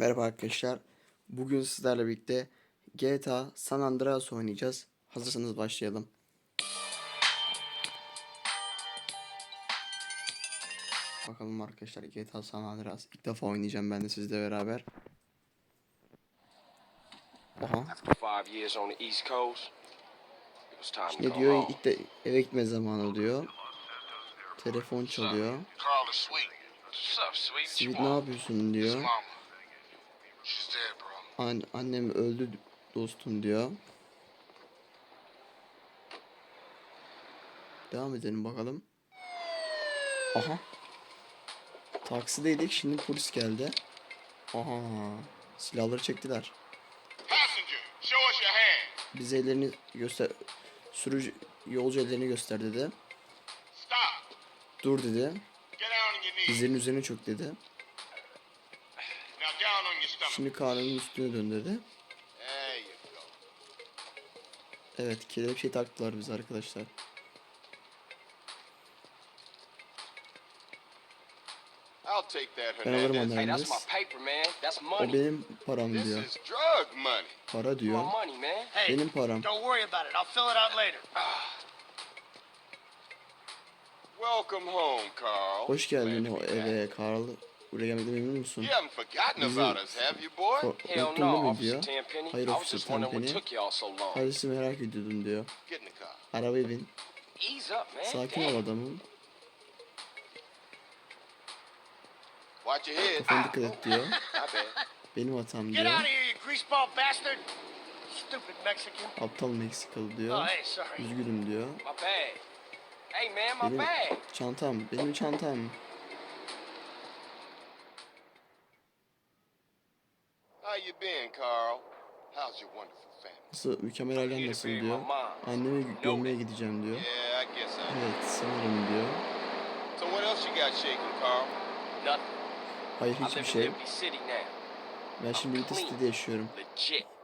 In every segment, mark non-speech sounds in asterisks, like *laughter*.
Merhaba arkadaşlar. Bugün sizlerle birlikte GTA San Andreas oynayacağız. Hazırsanız başlayalım. Bakalım arkadaşlar GTA San Andreas ilk defa oynayacağım ben de sizle beraber. Aha. Go diyor ilk de eve gitme zamanı diyor. Telefon çalıyor. Sweet. Ne yapıyorsun diyor. An annem öldü dostum diyor. Devam edelim bakalım. Aha. Taksideydik şimdi polis geldi. Aha. Silahları çektiler. Bize ellerini göster... Sürücü yolcu ellerini göster dedi. Dur dedi. Dizlerin üzerine çök dedi. Şimdi karnının üstüne dön dedi. There you go. Evet kelepçeyi taktılar biz arkadaşlar. I'll take that, Ben alırım Hernandez. Hey, that's Hernandez. my paper, man. That's O money. benim param diyor. Para diyor. Benim param. Carl. Hoş geldin o eve Karl. Buraya gelmekten memnun musun? You haven't forgotten Bizim- about us, have you, boy? Ko- Hell Unuttun değil no, mi Officer diyor. Hayır what Tenpenny. Hadisi merak ediyordum diyor. Arabaya bin. Sakin ol adamım. Kafana dikkat et diyor. *laughs* Benim hatam diyor. Aptal Meksikalı Oh, diyor. sorry. Üzgünüm diyor. Benim çantam. Benim çantam. You been, Carl? How's your wonderful family? Nasıl mükemmel nasıl diyor. Annemi görmeye gideceğim diyor. Yeah, I guess I. Evet sanırım diyor. So what else you got shaking, Carl? Nothing. Hayır hiçbir şey. Ben şimdi Liberty City'de yaşıyorum.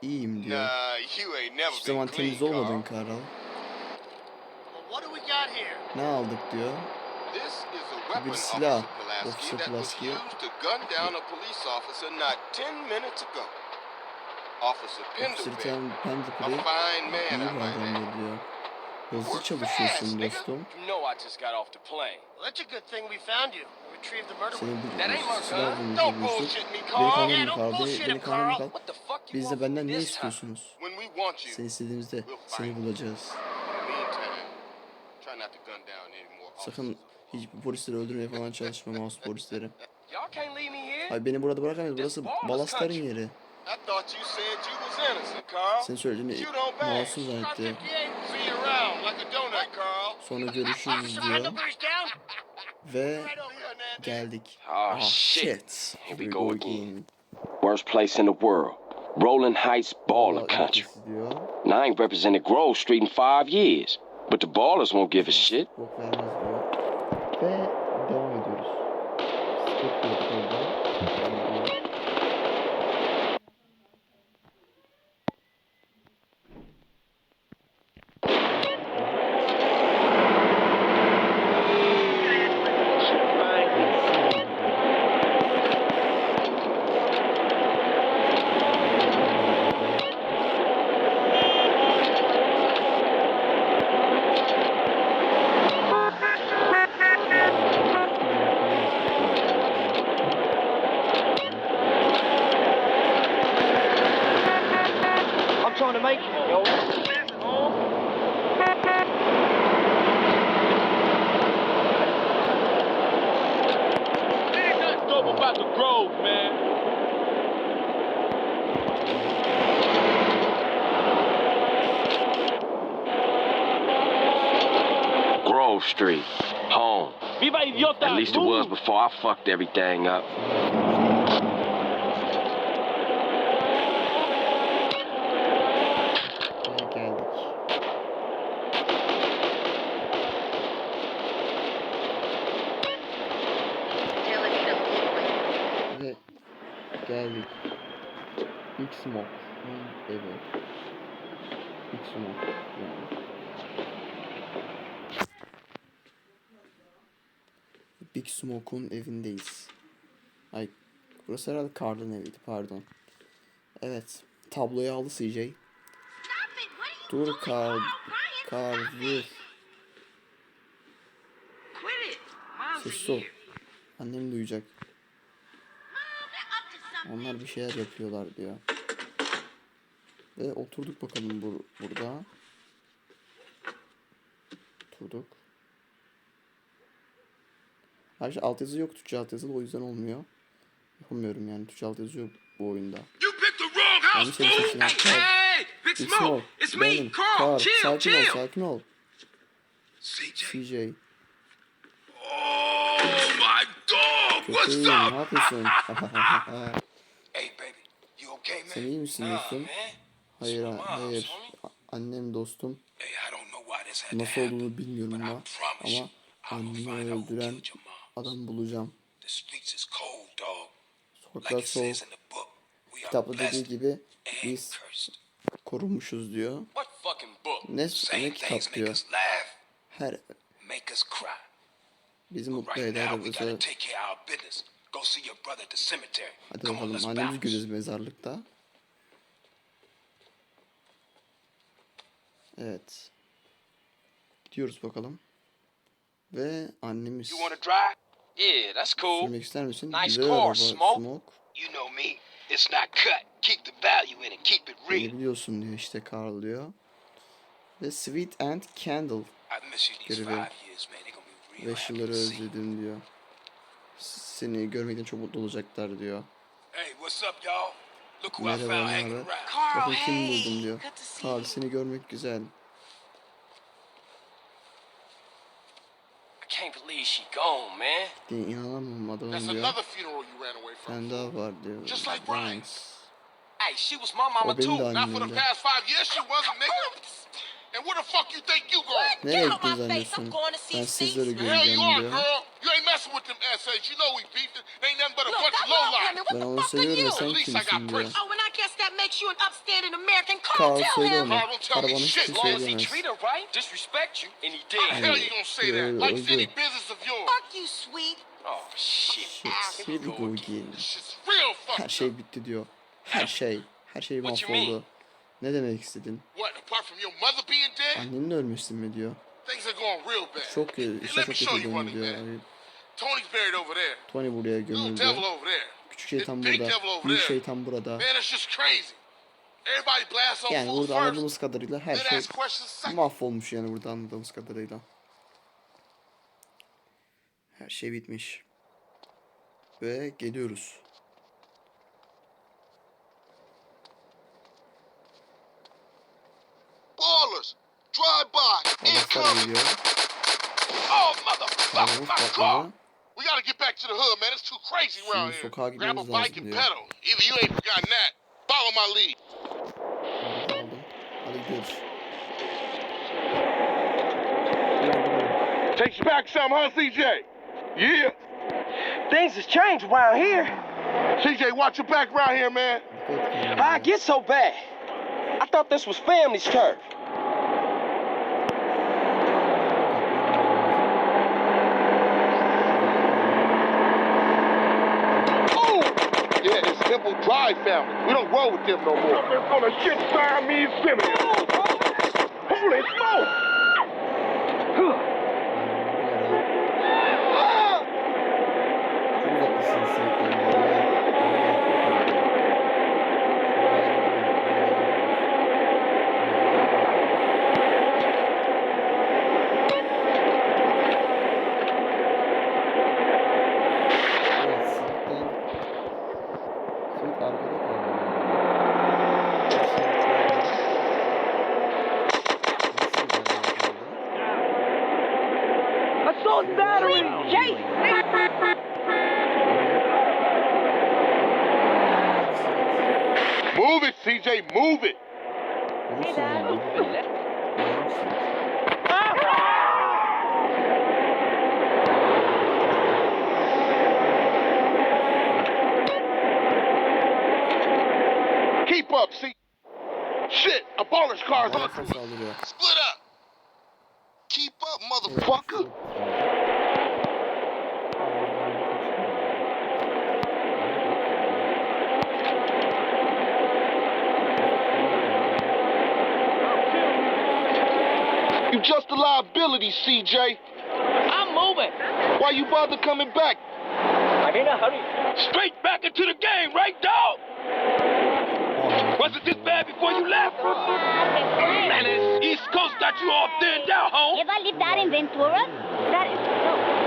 İyiyim diyor. Nah, you ain't never Hiçbir zaman clean, temiz olmadın Carl. Karl. Well, what do we got here? Ne aldık diyor. This is a weapon, Bir silah, Officer that was Pulaski. used to gun down a police officer not 10 minutes ago. Officer Officer a Pendlebury fine man, iyi I bir might add. adamdır diyor. Hızlı çalışıyorsun dostum. You know I just got off the plane. Well, that's a good thing we found you. Retrieved the murder Seni weapon. That ain't bir my silah gun. Don't bulmuştuk. bullshit me, Beni Carl. Yeah, don't bullshit him? What the fuck you Biz de want benden ne me this time? istiyorsunuz? When we want you, Seni istediğimizde seni bulacağız. meantime, try not to gun down any more Sakın officers. Hiçbir polisleri öldürmeye falan çalışma mouse polisleri. Hayır beni burada bırakamayız. Burası balastların yeri. Senin söylediğini masum zannetti. Sonra görüşürüz diyor. Ve geldik. Ah, Ah, shit. Here we go again. Worst place in the world. Rolling Heights baller country. And I ain't represented Grove Street in five years. But the ballers won't give a shit. Grove Street. Home. Viva idiota! At least it was before I fucked everything up. Ve geldik. Ve geldik. Big Smoke'un evi. Big Smoke yani. Big Smoke'un evindeyiz. Ay Burası herhalde Carl'ın eviydi pardon. Evet. Tabloyu aldı CJ. Dur Carl. Carl dur. Sessiz ol. Annem duyacak. Onlar bir şeyler yapıyorlar diyor. Ve oturduk bakalım bur burada. Oturduk. Her şey altyazı yok Türkçe altyazılı o yüzden olmuyor. Yapamıyorum yani Türkçe altyazı yok bu oyunda. Hey, Big Big Smoke! Smoke, It's me. Carl! Chill, sakin ol chill! sakin ol. CJ. Oh my dog! What's Köpeğim ne up? yapıyorsun? *laughs* Hey, baby, you okay, man? Sen iyi misin dostum? Hayır It's hayır. Annem dostum. Nasıl olduğunu bilmiyorum ama ama annemi öldüren. Adam bulacağım. Sokaklar soğuk. Kitapta dediği gibi biz korunmuşuz diyor. Ne- ne kitap diyor? Her bizi mutlu eder bize. Hadi bakalım bounce. göreceğiz mezarlıkta. Evet. Gidiyoruz bakalım. Ve annemiz. Yeah, that's cool. Sürmek ister misin? Nice Güzel car, araba Smoke. Smoke. You know me. It's not cut. Keep the value in it. Keep it real. Biliyorsun diyor işte Carl diyor. Ve Sweet and Candle. I miss you these Görevi. five years, Beş happy yılları özledim diyor. Seni görmekten çok mutlu olacaklar diyor. Hey, what's up, y'all? Look who I Merhaba found ne hanging haber? around. Carl, Bakın kim buldum diyor. Carl seni görmek güzel. I can't believe she gone, man. diye inanamam That's adamım diyor. another funeral you ran away from. Sen daha var diyor. Just like Brian's. Brian's. Hey, she was my mama O benim too. Not for the annemdi. past five years, she wasn't, nigga. And where the fuck you think you going? Nereye Get out gittin my face. I'm zannediyorsun? going to see Ben sizleri Steve. The hell you göreceğim are, diyor. girl. You ain't messing with them essays. You know we beefed it. They ain't nothing but a Look, bunch of I love lowlife. women. What Ben the onu fuck are seviyorum you? sen At least I got kimsin diyor. Prince. Oh, and I guess that makes you an upstanding American. Carl, Carl tell him. onu. Carl, don't tell me Carl bana shit, hiçbir long as he He treat her right, disrespect you, and he How did. the hell you gonna say that? Yeah, Like it's any business of yours. Fuck you, sweet. Oh shit. Shit, here we go again. Her şey bitti diyor. Her şey. Her şey mahvoldu. Ne demek istedin? Annenin ölmüşsün mü diyor. Çok işler let me çok kötü running diyor. man. Tony's buried over there. Tony buraya gömüldü. Küçük şeytan burada. Büyük şeytan burada. Yani burada anladığımız kadarıyla her şey mahvolmuş yani burada anladığımız kadarıyla. Her şey bitmiş. Ve geliyoruz. Ballers, drive by, incoming. Oh, motherfucker, my car. We gotta get back to the hood, man. It's too crazy around here. Grab a bike and pedal. Either you ain't forgotten that. Follow my lead. Hadi gidiyoruz. Takes you back some, huh, CJ? Yeah. Things has changed around here. CJ, watch your back around here, man. Dikkat et kendine. How I get so bad? I thought this was family's turf. Oh! Yeah, it's Temple Drive family. We don't roll with them no more. Something's gonna shit Siamese Simeon. Holy smoke! Assault battery! Move it, CJ, move it. Keep up, see. Shit, a baller's car's on. Nefes saldırıyor. Split up. Keep up, motherfucker. Just a liability, CJ. I'm moving. Why you bother coming back? I'm in a hurry. Straight back into the game, right, dog? Wasn't this bad before you left? Man, this East Coast got you all thinned out, home. Ever lived out in Ventura? That is so.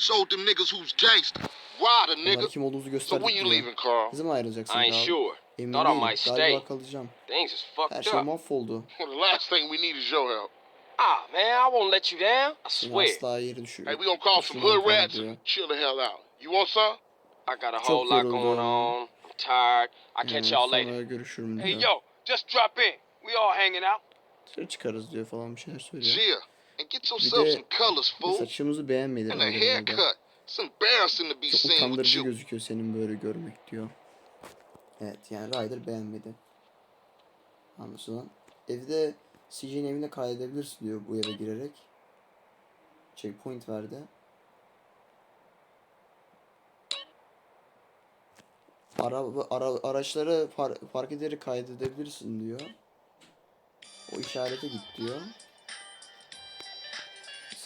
Showed them niggas who's gangster. Rider, nigga. kim olduğunuzu So gösterdik when you leaving, Carl? Ne zaman ayrılacaksın I ain't Kaan? sure. Emin Thought I değilim. might stay. Galiba kalacağım. Things is Her fucked şey up. mahvoldu. Well, *laughs* the last thing we need is your help. Ah, man, I won't let you down. I swear. asla yere. Hey, we gonna call some hood rats and chill the hell out. You want some? I got a whole lot yoruldum. going on. I'm tired. I'll catch Yani y'all later. Sonra görüşürüm Hey, yo, just drop in. We all hanging out. Dışarı çıkarız diyor falan bir şeyler söylüyor. Yeah. And get yourself de- some colors, Bir fool. Saçımızı beğenmedi. And a herhalde. haircut. It's embarrassing to be Çok seen with utandırıcı gözüküyor senin böyle görmek diyor. Evet yani Ryder beğenmedi. Anlaşılan. Evde CJ'nin evine kaydedebilirsin diyor bu eve girerek. Checkpoint verdi. Araba, ara, araçları par, park ederek kaydedebilirsin diyor. O işarete git diyor.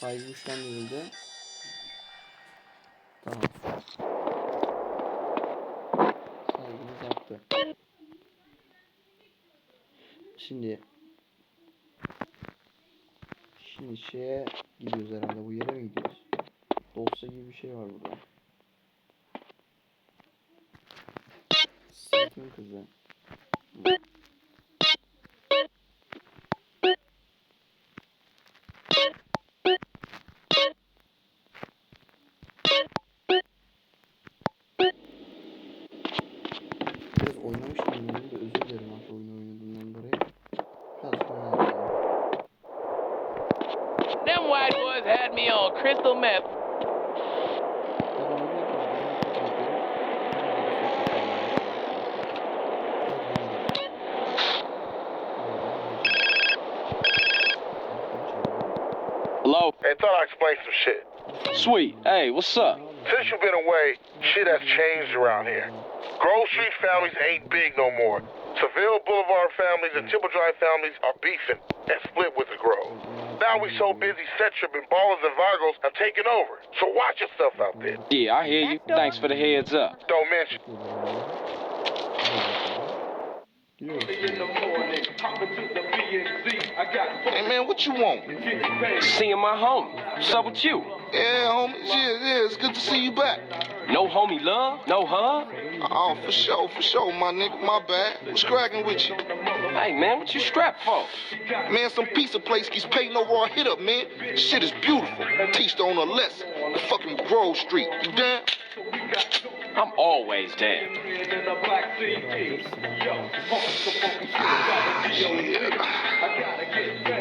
Saygı güçlendirildi. Tamam. Saygımız arttı. Şimdi Şimdi şeye gidiyoruz herhalde. Bu yere mi gidiyoruz? Dosya gibi bir şey var burada. Sırtın kızı. On crystal. Hello? Hey, thought I'd explain some shit. Sweet. Hey, what's up? Since you've been away, shit has changed around here. Grove Street families ain't big no more. Seville Boulevard families and Temple Drive families are beefing and split with the Grove. Now we so busy, Centrum and Ballers and Vagos have taken over. So watch yourself out there. Yeah, I hear you. Thanks for the heads up. Don't mention. Hey man, what you want? Seeing my homie. What's up with you? Yeah, homie. Yeah, yeah, it's good to see you back. No homie love? No hug? Oh, for sure, for sure, my nigga. My bad. What's cracking with you? Hey, man, what you strapped for? Man, some pizza place keeps paying no raw hit up, man. Shit is beautiful. Teach the owner a lesson. The fucking Grove Street. You down? I'm always down.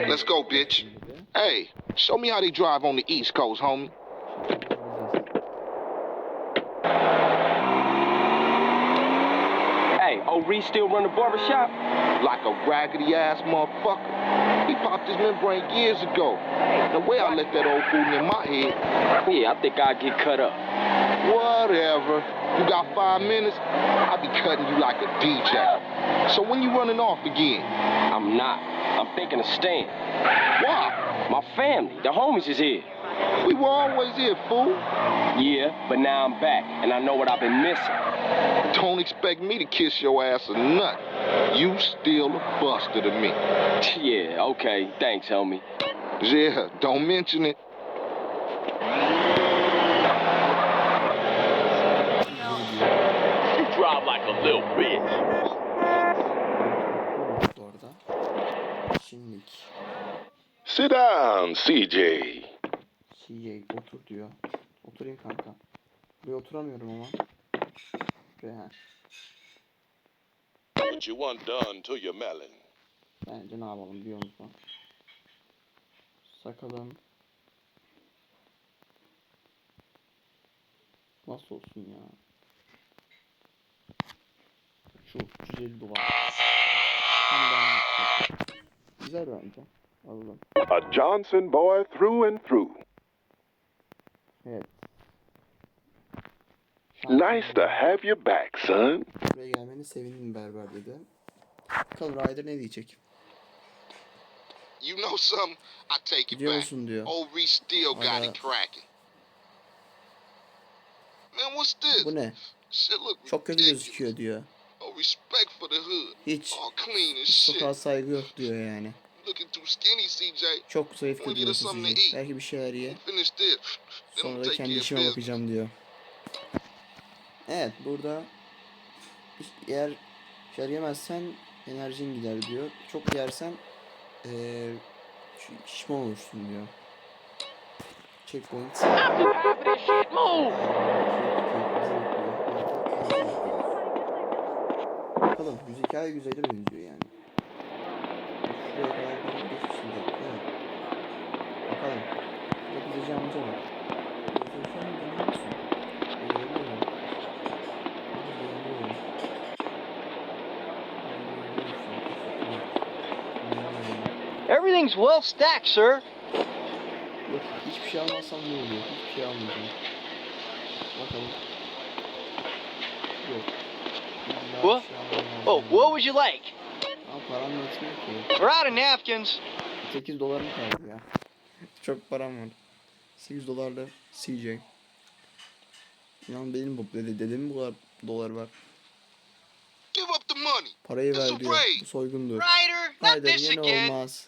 Let's go, bitch. Hey, show me how they drive on the East Coast, homie. Hey, old Reese still run the barbershop? Like a raggedy ass motherfucker. He popped his membrane years ago. The way I let that old fool in my head. Yeah, I think I'll get cut up. Whatever. You got five minutes? I'll be cutting you like a DJ. So when you running off again? I'm not. I'm thinking of staying. Why? My family, the homies is here. We were always here, fool. Yeah, but now I'm back, and I know what I've been missing. Don't expect me to kiss your ass or nothing. You still a buster to me. *laughs* Yeah, okay. Thanks, homie. Yeah, don't mention it. Şimdilik. Sit down, CJ. CJ otur diyor. Oturayım kanka. Buraya oturamıyorum ama. Buraya. ha. What you want done to your melon? Bence ne yapalım biliyor musun? Sakalım. Nasıl olsun ya? Şu 350 dolar. Tam ben Güzel bence. Alalım. A Johnson boy through and through. Evet. Nice to have you back, son. Buraya gelmeni sevindim berber dedi. Bakalım Ryder ne diyecek? You know something? I take it Gidiyor back. musun diyor. Old Reese still got it cracking. Man, what's this? Bu ne? Shit look Çok kötü gözüküyor diyor. Respect for the hood. Hiç All clean as shit. sokağa saygı yok diyor yani. Looking too skinny, CJ. Çok zayıf görünüyor eat? Belki bir şeyler ye. Sonra da kendi işime bakacağım diyor. Evet burada eğer şeyler yemezsen enerjin gider diyor. Çok yersen eee şi- şişman olursun diyor. Checkpoint. Bakalım güzel hikaye güzeli benziyor yani. Şuraya kadar bir de. Evet. Bakalım. Burada bize var. Şu an dönüyor musun? Beğeniyorum. Everything's well stacked, sir. Yok hiçbir şey almazsam ne oluyor? Hiçbir şey almayacağım. Bakalım. Yok. Bir What? şey Oh, what would you like? Ama param yetmiyor ki. We're out of napkins. 8 dolarım kaldı ya. Çok param var. 8 dolarla CJ. İnan benim bu dedi dedemin bu kadar dolar var. Give up the money. Parayı ver diyor. Bu soygundur. Ryder, not this again. olmaz.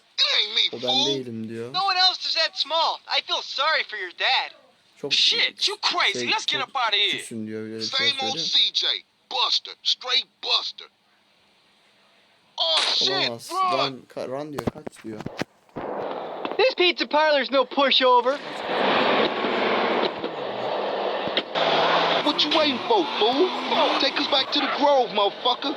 O ben değilim diyor. No one else is that small. I feel sorry for your dad. Çok Shit, you crazy. şey, Let's get up out of here. bir şey Same old. CJ. Buster. Straight Buster. Oh, shit. Olamaz. Run. Run, ka- run diyor kaç diyor. This pizza parlor's no pushover. What you waiting for, fool? Take us back to the Grove, motherfucker.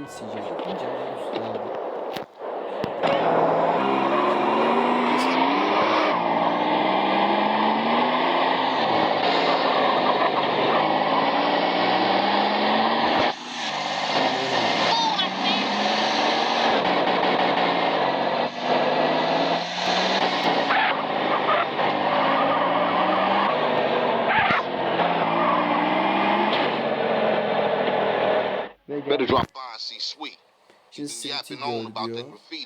CJ. Bin CJ. Bince ben üstüne abi. Ve Better geldi. drop by and see Sweet. Been City on diyor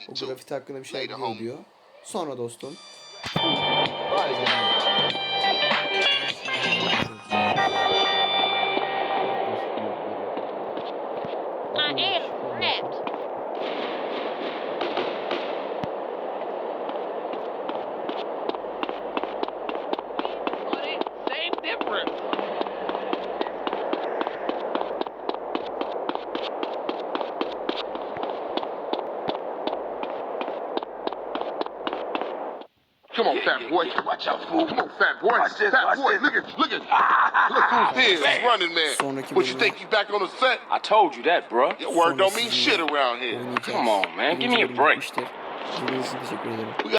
O too. grafiti hakkında bir şey biliyor diyor. Sonra dostum. I am. Fool. Come on, fat boy. fat boy, look at, look at, ah, look who's here, running man. Sonraki What you bölüme think you back on the set? I told you that, bruh. Your word don't mean shit around here. Come on, man. Give me a break. bitmiştir. İzlediğiniz için teşekkür ederim.